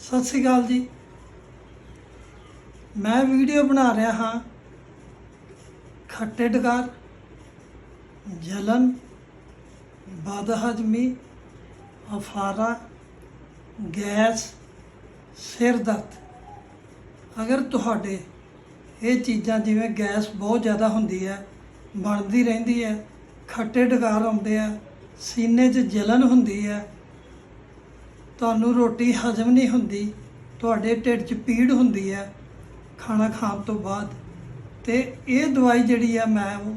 ਸਤਿ ਸ੍ਰੀ ਅਕਾਲ ਜੀ। ਮੈਂ ਵੀਡੀਓ ਬਣਾ ਰਿਹਾ ਹਾਂ। ਖੱਟੇ ਡਕਾਰ, ਜਲਨ, ਬਦਹਜਮੀ, ਅਫਾਰਾ, ਗੈਸ, ਸਿਰ ਦਰਦ। ਅਗਰ ਤੁਹਾਡੇ ਇਹ ਚੀਜ਼ਾਂ ਜਿਵੇਂ ਗੈਸ ਬਹੁਤ ਜ਼ਿਆਦਾ ਹੁੰਦੀ ਹੈ, ਬਣਦੀ ਰਹਿੰਦੀ ਹੈ, ਖੱਟੇ ਡਕਾਰ ਆਉਂਦੇ ਆ, ਸੀਨੇ 'ਚ ਜਲਨ ਹੁੰਦੀ ਹੈ ਤੁਹਾਨੂੰ ਰੋਟੀ ਹਜ਼ਮ ਨਹੀਂ ਹੁੰਦੀ, ਤੁਹਾਡੇ ਢਿੱਡ 'ਚ ਪੀੜ ਹੁੰਦੀ ਹੈ, ਖਾਣਾ ਖਾਣ ਤੋਂ ਬਾਅਦ। ਤੇ ਇਹ ਦਵਾਈ ਜਿਹੜੀ ਆ ਮੈਂ ਉਹ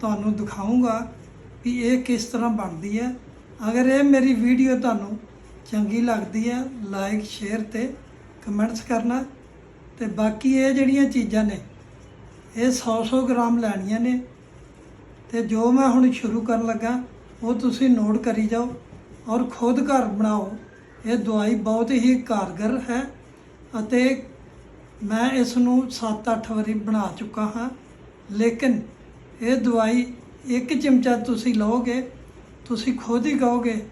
ਤੁਹਾਨੂੰ ਦਿਖਾਉਂਗਾ ਵੀ ਇਹ ਕਿਸ ਤਰ੍ਹਾਂ ਬਣਦੀ ਹੈ। ਅਗਰ ਇਹ ਮੇਰੀ ਵੀਡੀਓ ਤੁਹਾਨੂੰ ਚੰਗੀ ਲੱਗਦੀ ਹੈ, ਲਾਈਕ, ਸ਼ੇਅਰ ਤੇ ਕਮੈਂਟਸ ਕਰਨਾ। ਤੇ ਬਾਕੀ ਇਹ ਜਿਹੜੀਆਂ ਚੀਜ਼ਾਂ ਨੇ, ਇਹ 100-100 ਗ੍ਰਾਮ ਲੈਣੀਆਂ ਨੇ। ਤੇ ਜੋ ਮੈਂ ਹੁਣ ਸ਼ੁਰੂ ਕਰਨ ਲੱਗਾ, ਉਹ ਤੁਸੀਂ ਨੋਟ ਕਰੀ ਜਾਓ ਔਰ ਖੁਦ ਘਰ ਬਣਾਓ। ਇਹ ਦਵਾਈ ਬਹੁਤ ਹੀ ਕਾਰਗਰ ਹੈ ਅਤੇ ਮੈਂ ਇਸ ਨੂੰ 7-8 ਵਾਰੀ ਬਣਾ ਚੁੱਕਾ ਹਾਂ। ਲੇਕਿਨ ਇਹ ਦਵਾਈ ਇੱਕ ਚਮਚਾ ਤੁਸੀਂ ਲਓਗੇ, ਤੁਸੀਂ ਖੁਦ ਹੀ ਕਹੋਗੇ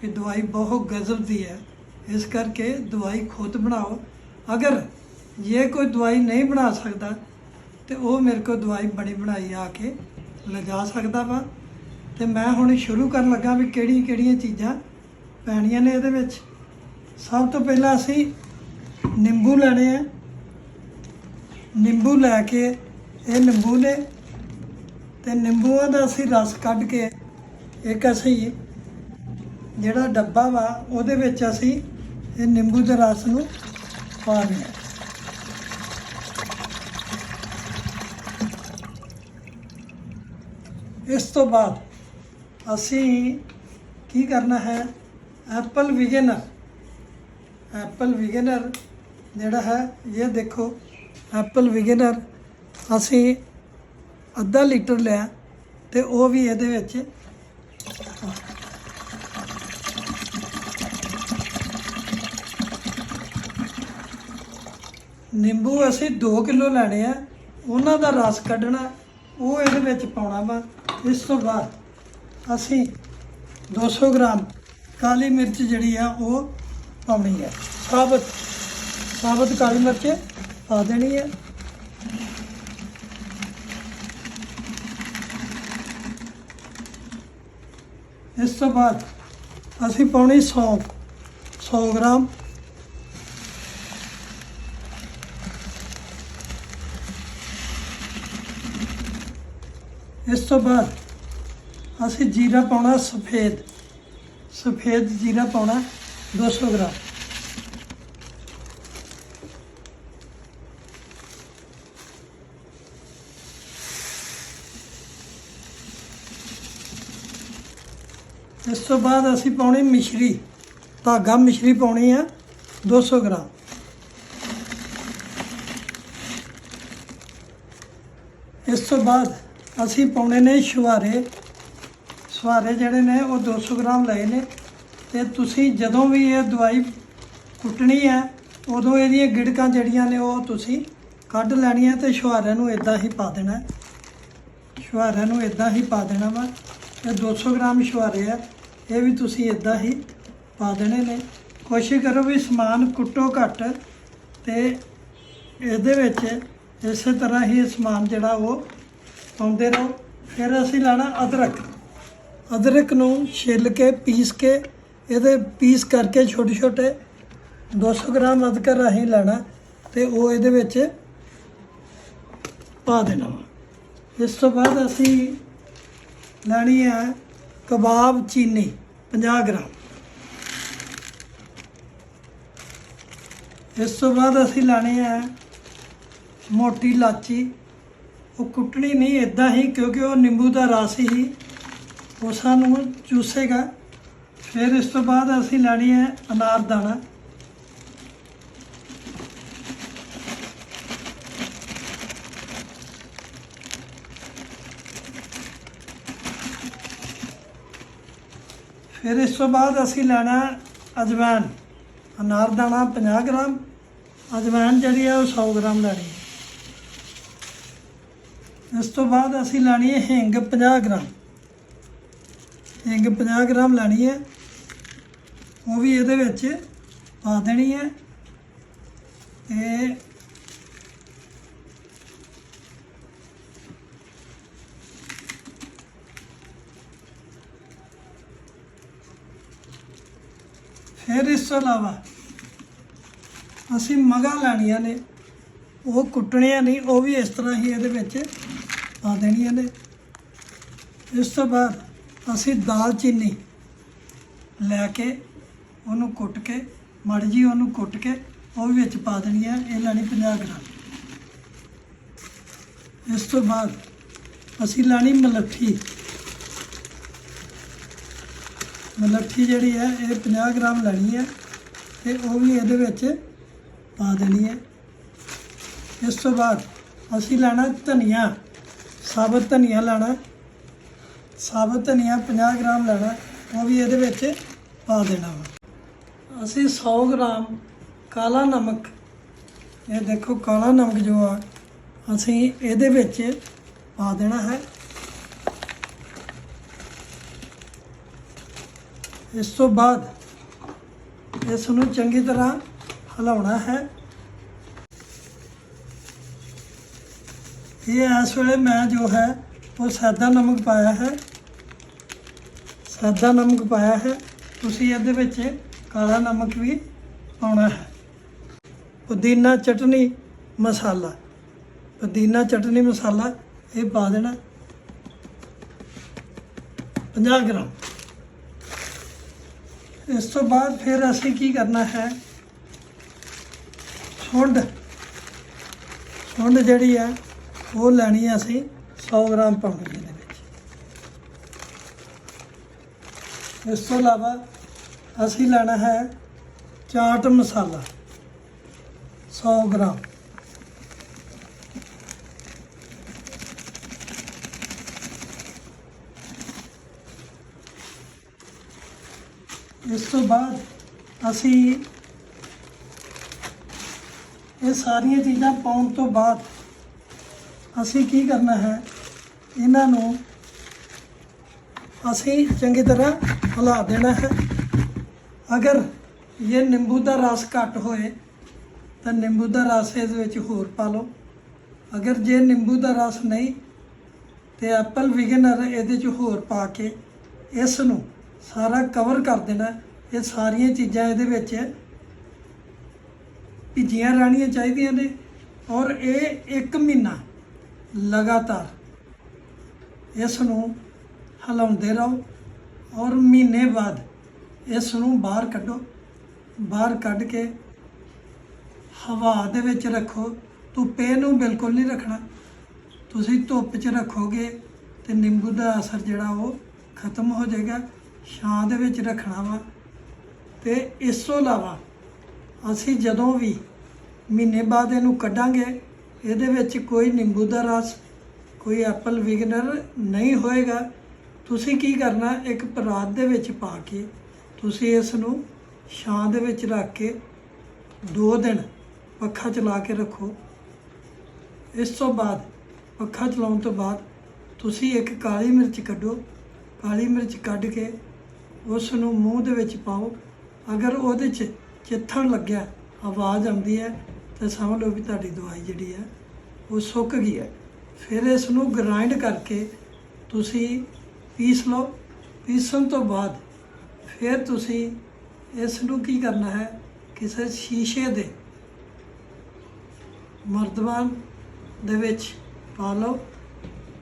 ਕਿ ਦਵਾਈ ਬਹੁਤ ਗਜ਼ਬ ਦੀ ਹੈ। ਇਸ ਕਰਕੇ ਦਵਾਈ ਖੁਦ ਬਣਾਓ। ਅਗਰ ਜੇ ਕੋਈ ਦਵਾਈ ਨਹੀਂ ਬਣਾ ਸਕਦਾ, ਤੇ ਉਹ ਮੇਰੇ ਕੋਲ ਦਵਾਈ ਬਣੀ ਬਣਾਈ ਆ ਕੇ ਲਿਜਾ ਸਕਦਾ ਵਾ। ਤੇ ਮੈਂ ਹੁਣ ਸ਼ੁਰੂ ਕਰਨ ਲੱਗਾ ਵੀ ਕਿਹੜੀਆਂ ਕਿਹੜੀਆਂ ਚੀਜ਼ਾਂ ਪੈਣੀਆਂ ਨੇ ਇਹਦੇ ਵਿੱਚ। ਸਭ ਤੋਂ ਪਹਿਲਾਂ ਅਸੀਂ ਨਿੰਬੂ ਲੈਣੇ ਆ। ਨਿੰਬੂ ਲੈ ਕੇ ਇਹ ਨਿੰਬੂ ਨੇ ਤੇ ਨਿੰਬੂਆਂ ਦਾ ਅਸੀਂ ਰਸ ਕੱਢ ਕੇ ਇੱਕ ਅਸੀਂ ਜਿਹੜਾ ਡੱਬਾ ਵਾ ਉਹਦੇ ਵਿੱਚ ਅਸੀਂ ਇਹ ਨਿੰਬੂ ਦੇ ਰਸ ਨੂੰ ਪਾ ਦਿਆ ਇਸ ਤੋਂ ਬਾਅਦ ਅਸੀਂ ਕੀ ਕਰਨਾ ਹੈ? ਐਪਲ ਵਿਗੇਨਰ ਐਪਲ ਵਿਗੇਨਰ ਜਿਹੜਾ ਹੈ, ਇਹ ਦੇਖੋ ਐਪਲ ਵਿਗਨਰ ਅਸੀਂ ਅੱਧਾ ਲੀਟਰ ਲਿਆ ਤੇ ਉਹ ਵੀ ਇਹਦੇ ਵਿੱਚ ਨਿੰਬੂ ਅਸੀਂ 2 ਕਿਲੋ ਲੈਣੇ ਆ, ਉਹਨਾਂ ਦਾ ਰਸ ਕੱਢਣਾ, ਉਹ ਇਹਦੇ ਵਿੱਚ ਪਾਉਣਾ ਵਾ। ਇਸ ਤੋਂ ਬਾਅਦ ਅਸੀਂ 200 ਗ੍ਰਾਮ ਕਾਲੀ ਮਿਰਚ ਜਿਹੜੀ ਆ, ਉਹ ਪਾਉਣੀ ਹੈ। ਸਾਬਤ ਸਾਬਤ ਕਾਲੀ ਮਿਰਚ ਪਾ ਦੇਣੀ ਹੈ। ਇਸ ਤੋਂ ਬਾਅਦ ਅਸੀਂ ਪਾਉਣੀ ਸੌਂਫ 100 ਗ੍ਰਾਮ। ਇਸ ਤੋਂ ਬਾਅਦ ਅਸੀਂ ਜੀਰਾ ਪਾਉਣਾ ਸਫੇਦ ਸਫੇਦ ਜੀਰਾ ਪਾਉਣਾ। 200 ਗ੍ਰਾਮ ਇਸ ਤੋਂ ਬਾਅਦ ਅਸੀਂ ਪਾਉਣੀ ਮਿਸ਼ਰੀ ਧਾਗਾ ਮਿਸ਼ਰੀ ਪਾਉਣੀ ਆ 200 ਗ੍ਰਾਮ ਇਸ ਤੋਂ ਬਾਅਦ ਅਸੀਂ ਪਾਉਣੇ ਨੇ ਛੁਹਾਰੇ ਛੁਹਾਰੇ ਜਿਹੜੇ ਨੇ ਉਹ 200 ਗ੍ਰਾਮ ਲਏ ਨੇ ਤੇ ਤੁਸੀਂ ਜਦੋਂ ਵੀ ਇਹ ਦਵਾਈ ਕੁੱਟਣੀ ਹੈ, ਉਦੋਂ ਇਹਦੀਆਂ ਗਿੜਕਾਂ ਜਿਹੜੀਆਂ ਨੇ ਉਹ ਤੁਸੀਂ ਕੱਢ ਲੈਣੀਆਂ ਤੇ ਛੁਹਾਰਿਆਂ ਨੂੰ ਇਦਾਂ ਹੀ ਪਾ ਦੇਣਾ। ਹੈ। ਛੁਹਾਰਿਆਂ ਨੂੰ ਇਦਾਂ ਹੀ ਪਾ ਦੇਣਾ ਵਾ। ਇਹ 200 ਗ੍ਰਾਮ ਛੁਹਾਰੇ ਆ, ਇਹ ਵੀ ਤੁਸੀਂ ਇਦਾਂ ਹੀ ਪਾ ਦੇਣੇ ਨੇ। ਕੋਸ਼ਿਸ਼ ਕਰੋ ਵੀ ਸਮਾਨ ਕੁੱਟੋ ਘੱਟ ਤੇ ਇਹਦੇ ਵਿੱਚ ਇਸੇ ਤਰ੍ਹਾਂ ਹੀ ਸਮਾਨ ਜਿਹੜਾ ਉਹ ਪਾਉਂਦੇ ਰਹੋ। ਫਿਰ ਅਸੀਂ ਲੈਣਾ ਅਦਰਕ। ਅਦਰਕ ਨੂੰ ਛਿੱਲ ਕੇ, ਪੀਸ ਕੇ ਇਹਦੇ ਪੀਸ ਕਰਕੇ ਛੋਟੇ ਛੋਟੇ 200 ਗ੍ਰਾਮ ਅਦਰਕ ਰਾਹੀਂ ਲੈਣਾ ਤੇ ਉਹ ਇਹਦੇ ਵਿੱਚ ਪਾ ਦੇਣਾ। ਵਾ। ਇਸ ਤੋਂ ਬਾਅਦ ਅਸੀਂ ਲੈਣੀ ਹੈ ਕਬਾਬ ਚੀਨੀ 50 ਗ੍ਰਾਮ। ਇਸ ਤੋਂ ਬਾਅਦ ਅਸੀਂ ਲੈਣੀ ਹੈ ਮੋਟੀ ਇਲਾਚੀ। ਉਹ ਕੁੱਟਣੀ ਨਹੀਂ ਇਦਾਂ ਹੀ ਕਿਉਂਕਿ ਉਹ ਨਿੰਬੂ ਦਾ ਰਸ ਹੀ ਉਹ ਸਾਨੂੰ ਚੂਸੇਗਾ। ਫਿਰ ਇਸ ਤੋਂ ਬਾਅਦ ਅਸੀਂ ਲੈਣੀ ਹੈ ਅਨਾਰ ਦਾਣਾ। ਫਿਰ ਇਸ ਤੋਂ ਬਾਅਦ ਅਸੀਂ ਲੈਣਾ ਅਜਵਾਇਣ ਅਨਾਰ ਦਾਣਾ 50 ਗ੍ਰਾਮ ਅਜਵਾਇਣ ਜਿਹੜੀ ਹੈ ਉਹ 100 ਗ੍ਰਾਮ ਲੈਣੀ ਹੈ। ਇਸ ਤੋਂ ਬਾਅਦ ਅਸੀਂ ਲੈਣੀ ਹੈ ਹਿੰਗ 50 ਗ੍ਰਾਮ। ਹਿੰਗ 50 ਗ੍ਰਾਮ ਲੈਣੀ ਹੈ। ਉਹ ਵੀ ਇਹਦੇ ਵਿੱਚ ਪਾ ਦੇਣੀ ਹੈ। ਇਹ ਫਿਰ ਇਸ ਤੋਂ ਇਲਾਵਾ ਅਸੀਂ ਮਗਾ ਲੈਣੀਆਂ ਨੇ। ਉਹ ਕੁੱਟਣੀਆਂ ਨਹੀਂ, ਉਹ ਵੀ ਇਸ ਤਰ੍ਹਾਂ ਹੀ ਇਹਦੇ ਵਿੱਚ ਪਾ ਦੇਣੀਆਂ ਨੇ। ਇਸ ਤੋਂ ਬਾਅਦ ਅਸੀਂ ਦਾਲਚੀਨੀ ਲੈ ਕੇ ਉਹਨੂੰ ਕੁੱਟ ਕੇ, ਮੜ ਜੀ ਉਹਨੂੰ ਕੁੱਟ ਕੇ ਉਹ ਵੀ ਵਿੱਚ ਪਾ ਦੇਣੀ ਹੈ, ਇਹ ਲੈਣੀ 50 ਗ੍ਰਾਮ। ਇਸ ਤੋਂ ਬਾਅਦ ਅਸੀਂ ਲੈਣੀ ਮਲੱਠੀ। ਮਲੱਠੀ ਜਿਹੜੀ ਹੈ, ਇਹ 50 ਗ੍ਰਾਮ ਲੈਣੀ ਹੈ ਤੇ ਉਹ ਵੀ ਇਹਦੇ ਵਿੱਚ ਪਾ ਦੇਣੀ ਹੈ। ਇਸ ਤੋਂ ਬਾਅਦ ਅਸੀਂ ਲੈਣਾ ਧਨੀਆ। ਸਾਬਤ ਧਨੀਆ ਲੈਣਾ। ਸਾਬਤ ਧਨੀਆ 50 ਗ੍ਰਾਮ ਲੈਣਾ, ਉਹ ਵੀ ਇਹਦੇ ਵਿੱਚ ਪਾ ਦੇਣਾ ਵਾ। ਅਸੀਂ 100 ਗ੍ਰਾਮ ਕਾਲਾ ਨਮਕ, ਇਹ ਦੇਖੋ ਕਾਲਾ ਨਮਕ ਜੋ ਆ, ਅਸੀਂ ਇਹਦੇ ਵਿੱਚ ਪਾ ਦੇਣਾ ਹੈ। ਇਸ ਤੋਂ ਬਾਅਦ ਇਸ ਨੂੰ ਚੰਗੀ ਤਰ੍ਹਾਂ ਹਿਲਾਉਣਾ ਹੈ। ਇਹ ਇਸ ਵੇਲੇ ਮੈਂ ਜੋ ਹੈ, ਉਹ ਸਾਦਾ ਨਮਕ ਪਾਇਆ ਹੈ। ਸਾਦਾ ਨਮਕ ਪਾਇਆ ਹੈ। ਤੁਸੀਂ ਇਹਦੇ ਵਿੱਚ ਕਾਲਾ ਨਮਕ ਵੀ ਪਾਉਣਾ ਹੈ। ਪੁਦੀਨਾ, ਚਟਨੀ, ਮਸਾਲਾ। ਪੁਦੀਨਾ, ਚਟਨੀ, ਮਸਾਲਾ, ਇਹ ਪਾ ਦੇਣਾ। 50 ਗ੍ਰਾਮ। ਇਸ ਤੋਂ ਬਾਅਦ ਫਿਰ ਅਸੀਂ ਕੀ ਕਰਨਾ ਹੈ? ਸੁੰਡ। ਸੁੰਡ ਜਿਹੜੀ ਹੈ, ਉਹ ਲੈਣੀ ਹੈ ਅਸੀਂ 100 ਗ੍ਰਾਮ ਪਾਉਣੀ ਹੈ ਇਹਦੇ ਵਿੱਚ। ਇਸ ਤੋਂ ਇਲਾਵਾ ਅਸੀਂ ਲੈਣਾ ਹੈ ਚਾਟ ਮਸਾਲਾ 100 ਗ੍ਰਾਮ। ਇਸ ਤੋਂ ਬਾਅਦ ਅਸੀਂ ਇਹ ਸਾਰੀਆਂ ਚੀਜ਼ਾਂ ਪਾਉਣ ਤੋਂ ਬਾਅਦ ਅਸੀਂ ਕੀ ਕਰਨਾ ਹੈ, ਇਹਨਾਂ ਨੂੰ ਅਸੀਂ ਚੰਗੀ ਤਰ੍ਹਾਂ ਹਿਲਾ ਦੇਣਾ ਹੈ। ਅਗਰ ਇਹ ਨਿੰਬੂ ਦਾ ਰਸ ਘੱਟ ਹੋਏ, ਤਾਂ ਨਿੰਬੂ ਦਾ ਰਸ ਇਹਦੇ ਵਿੱਚ ਹੋਰ ਪਾ ਲਓ। ਅਗਰ ਜੇ ਨਿੰਬੂ ਦਾ ਰਸ ਨਹੀਂ, ਤੇ ਐਪਲ ਵਿਗਨਰ ਇਹਦੇ 'ਚ ਹੋਰ ਪਾ ਕੇ ਇਸ ਨੂੰ ਸਾਰਾ ਕਵਰ ਕਰ ਦੇਣਾ। ਇਹ ਸਾਰੀਆਂ ਚੀਜ਼ਾਂ ਇਹਦੇ ਵਿੱਚ ਭਿੱਜੀਆਂ ਰਹਿਣੀਆਂ ਚਾਹੀਦੀਆਂ ਨੇ। ਔਰ ਇਹ 1 ਮਹੀਨਾ ਲਗਾਤਾਰ ਇਸ ਨੂੰ ਹਿਲਾਉਂਦੇ ਰਹੋ। ਔਰ ਮਹੀਨੇ ਬਾਅਦ ਇਸ ਨੂੰ ਬਾਹਰ ਕੱਢੋ। ਬਾਹਰ ਕੱਢ ਕੇ ਹਵਾ ਦੇ ਵਿੱਚ ਰੱਖੋ। ਧੁੱਪੇ ਨੂੰ ਬਿਲਕੁਲ ਨਹੀਂ ਰੱਖਣਾ। ਤੁਸੀਂ ਧੁੱਪ 'ਚ ਰੱਖੋਗੇ ਤੇ ਨਿੰਬੂ ਦਾ ਅਸਰ ਜਿਹੜਾ ਉਹ ਖਤਮ ਹੋ ਜਾਏਗਾ। ਛਾਂ ਦੇ ਵਿੱਚ ਰੱਖਣਾ ਵਾ। ਤੇ ਇਸ ਤੋਂ ਇਲਾਵਾ ਅਸੀਂ ਜਦੋਂ ਵੀ ਮਹੀਨੇ ਬਾਅਦ ਇਹਨੂੰ ਕੱਢਾਂਗੇ, ਇਹਦੇ ਵਿੱਚ ਕੋਈ ਨਿੰਬੂ ਦਾ ਰਸ, ਕੋਈ ਐਪਲ ਵਿਗਨਰ ਨਹੀਂ ਹੋਏਗਾ। ਤੁਸੀਂ ਕੀ ਕਰਨਾ, ਇੱਕ ਪਰਾਤ ਦੇ ਵਿੱਚ ਪਾ ਕੇ ਤੁਸੀਂ ਇਸ ਨੂੰ ਛਾਂ ਦੇ ਵਿੱਚ ਰੱਖ ਕੇ 2 ਦਿਨ ਪੱਖਾ ਚਲਾ ਕੇ ਰੱਖੋ। ਇਸ ਤੋਂ ਬਾਅਦ, ਪੱਖਾ ਚਲਾਉਣ ਤੋਂ ਬਾਅਦ ਤੁਸੀਂ ਇੱਕ ਕਾਲੀ ਮਿਰਚ ਕੱਢੋ। ਕਾਲੀ ਮਿਰਚ ਕੱਢ ਕੇ ਉਸ ਨੂੰ ਮੂੰਹ ਦੇ ਵਿੱਚ ਪਾਓ। ਅਗਰ ਉਹਦੇ 'ਚ ਚਿੱਥਣ ਲੱਗਿਆ, ਆਵਾਜ਼ ਆਉਂਦੀ ਹੈ, ਤਾਂ ਸਮਝ ਲਓ ਵੀ ਤੁਹਾਡੀ ਦਵਾਈ ਜਿਹੜੀ ਹੈ, ਉਹ ਸੁੱਕ ਗਈ ਹੈ। ਫਿਰ ਇਸ ਨੂੰ ਗ੍ਰਾਈਂਡ ਕਰਕੇ ਤੁਸੀਂ ਪੀਸ ਲਓ। ਪੀਸਣ ਤੋਂ ਬਾਅਦ ਫਿਰ ਤੁਸੀਂ ਇਸ ਨੂੰ ਕੀ ਕਰਨਾ ਹੈ? ਕਿਸੇ ਸ਼ੀਸ਼ੇ ਦੇ ਮਰਦਵਾਨ ਦੇ ਵਿੱਚ ਪਾ ਲਓ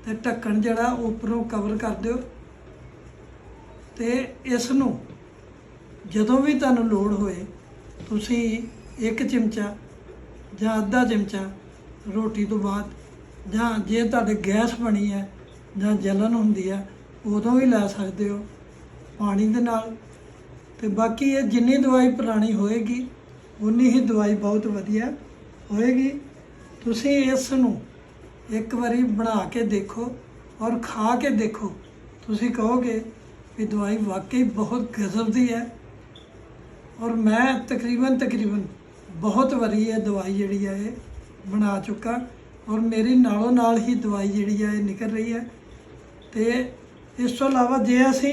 ਤੇ ਢੱਕਣ ਜਿਹੜਾ ਉੱਪਰੋਂ ਕਵਰ ਕਰ ਦਿਓ ਤੇ ਇਸ ਨੂੰ ਜਦੋਂ ਵੀ ਤੁਹਾਨੂੰ ਲੋੜ ਹੋਏ ਤੁਸੀਂ ਇੱਕ ਚਮਚਾ ਜਾਂ ਅੱਧਾ ਚਮਚਾ ਰੋਟੀ ਤੋਂ ਬਾਅਦ ਜਾਂ ਜੇ ਤੁਹਾਡੇ ਗੈਸ ਬਣੀ ਹੈ ਜਾਂ ਜਲਨ ਹੁੰਦੀ ਹੈ, ਉਦੋਂ ਵੀ ਲੈ ਸਕਦੇ ਹੋ ਪਾਣੀ ਦੇ ਨਾਲ। ਤੇ ਬਾਕੀ ਇਹ ਜਿੰਨੀ ਦਵਾਈ ਪੁਰਾਣੀ ਹੋਏਗੀ, ਉਨੀ ਹੀ ਦਵਾਈ ਬਹੁਤ ਵਧੀਆ ਹੋਏਗੀ। ਤੁਸੀਂ ਇਸ ਨੂੰ ਇੱਕ ਵਾਰੀ ਬਣਾ ਕੇ ਦੇਖੋ ਔਰ ਖਾ ਕੇ ਦੇਖੋ। ਤੁਸੀਂ ਕਹੋਗੇ ਵੀ ਦਵਾਈ ਵਾਕਈ ਬਹੁਤ ਗਜ਼ਬ ਦੀ ਹੈ। ਔਰ ਮੈਂ ਤਕਰੀਬਨ ਤਕਰੀਬਨ ਬਹੁਤ ਵਾਰੀ ਇਹ ਦਵਾਈ ਜਿਹੜੀ ਹੈ ਇਹ ਬਣਾ ਚੁੱਕਾ ਔਰ ਮੇਰੀ ਨਾਲੋਂ ਨਾਲ ਹੀ ਦਵਾਈ ਜਿਹੜੀ ਹੈ ਇਹ ਨਿਕਲ ਰਹੀ ਹੈ। ਤੇ ਇਸ ਤੋਂ ਇਲਾਵਾ ਜੇ ਅਸੀਂ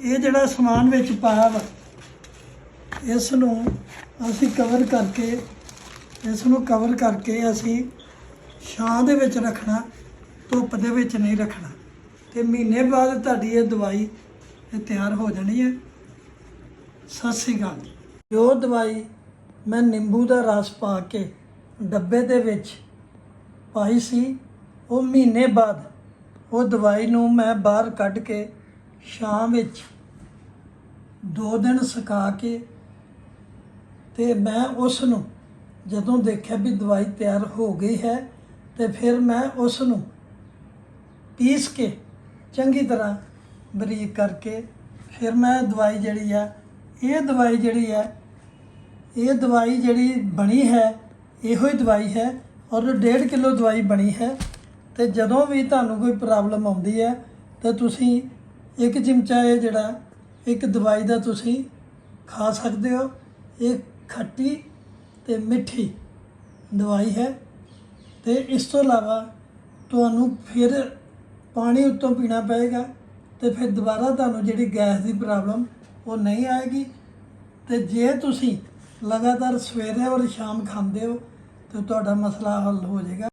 ਇਹ ਜਿਹੜਾ ਸਮਾਨ ਵਿੱਚ ਪਾਇਆ ਵਾ ਇਸ ਨੂੰ ਅਸੀਂ ਕਵਰ ਕਰਕੇ, ਇਸ ਨੂੰ ਕਵਰ ਕਰਕੇ ਅਸੀਂ ਛਾਂ ਦੇ ਵਿੱਚ ਰੱਖਣਾ, ਧੁੱਪ ਦੇ ਵਿੱਚ ਨਹੀਂ ਰੱਖਣਾ। ਤੇ ਮਹੀਨੇ ਬਾਅਦ ਤੁਹਾਡੀ ਇਹ ਦਵਾਈ ਇਹ ਤਿਆਰ ਹੋ ਜਾਣੀ ਹੈ। ਸਤਿ ਸ੍ਰੀ ਅਕਾਲ ਜੀ। ਜੋ ਦਵਾਈ ਮੈਂ ਨਿੰਬੂ ਦਾ ਰਸ ਪਾ ਕੇ ਡੱਬੇ ਦੇ ਵਿੱਚ ਪਾਈ ਸੀ। ਉਹ ਮਹੀਨੇ ਬਾਅਦ ਉਹ ਦਵਾਈ ਨੂੰ ਮੈਂ ਬਾਹਰ ਕੱਢ ਕੇ ਸ਼ਾਮ ਵਿੱਚ ਦੋ ਦਿਨ ਸੁਕਾ ਕੇ ਤੇ ਮੈਂ ਉਸ ਨੂੰ ਜਦੋਂ ਦੇਖਿਆ ਵੀ ਦਵਾਈ ਤਿਆਰ ਹੋ ਗਈ ਹੈ ਤੇ ਫਿਰ ਮੈਂ ਉਸ ਨੂੰ ਪੀਸ ਕੇ ਚੰਗੀ ਤਰ੍ਹਾਂ ਬਰੀਕ ਕਰਕੇ ਫਿਰ ਮੈਂ ਦਵਾਈ ਜਿਹੜੀ ਆ, ਇਹ ਦਵਾਈ ਜਿਹੜੀ ਹੈ ਇਹ ਦਵਾਈ ਜਿਹੜੀ ਬਣੀ ਹੈ, ਇਹੋ ਹੀ ਦਵਾਈ ਹੈ ਔਰ 1.5 ਕਿਲੋ ਦਵਾਈ ਬਣੀ ਹੈ ਤੇ ਜਦੋਂ ਵੀ ਤੁਹਾਨੂੰ ਕੋਈ ਪ੍ਰੋਬਲਮ ਆਉਂਦੀ ਹੈ ਤਾਂ ਤੁਸੀਂ ਇੱਕ ਚਮਚਾ ਇਹ ਜਿਹੜਾ ਇੱਕ ਦਵਾਈ ਦਾ ਤੁਸੀਂ ਖਾ ਸਕਦੇ ਹੋ, ਇਹ ਖੱਟੀ ਤੇ ਮਿੱਠੀ ਦਵਾਈ ਹੈ ਤੇ ਇਸ ਤੋਂ ਇਲਾਵਾ ਤੁਹਾਨੂੰ ਫਿਰ ਪਾਣੀ ਉੱਤੋਂ ਪੀਣਾ ਪਏਗਾ ਤੇ ਫਿਰ ਦੁਬਾਰਾ ਤੁਹਾਨੂੰ ਜਿਹੜੀ ਗੈਸ ਦੀ ਪ੍ਰੋਬਲਮ ਉਹ ਨਹੀਂ ਆਏਗੀ। ਤੇ ਜੇ ਤੁਸੀਂ ਲਗਾਤਾਰ ਸਵੇਰੇ ਔਰ ਸ਼ਾਮ ਖਾਂਦੇ ਹੋ, ਤਾਂ ਤੁਹਾਡਾ ਮਸਲਾ ਹੱਲ ਹੋ ਜਾਏਗਾ।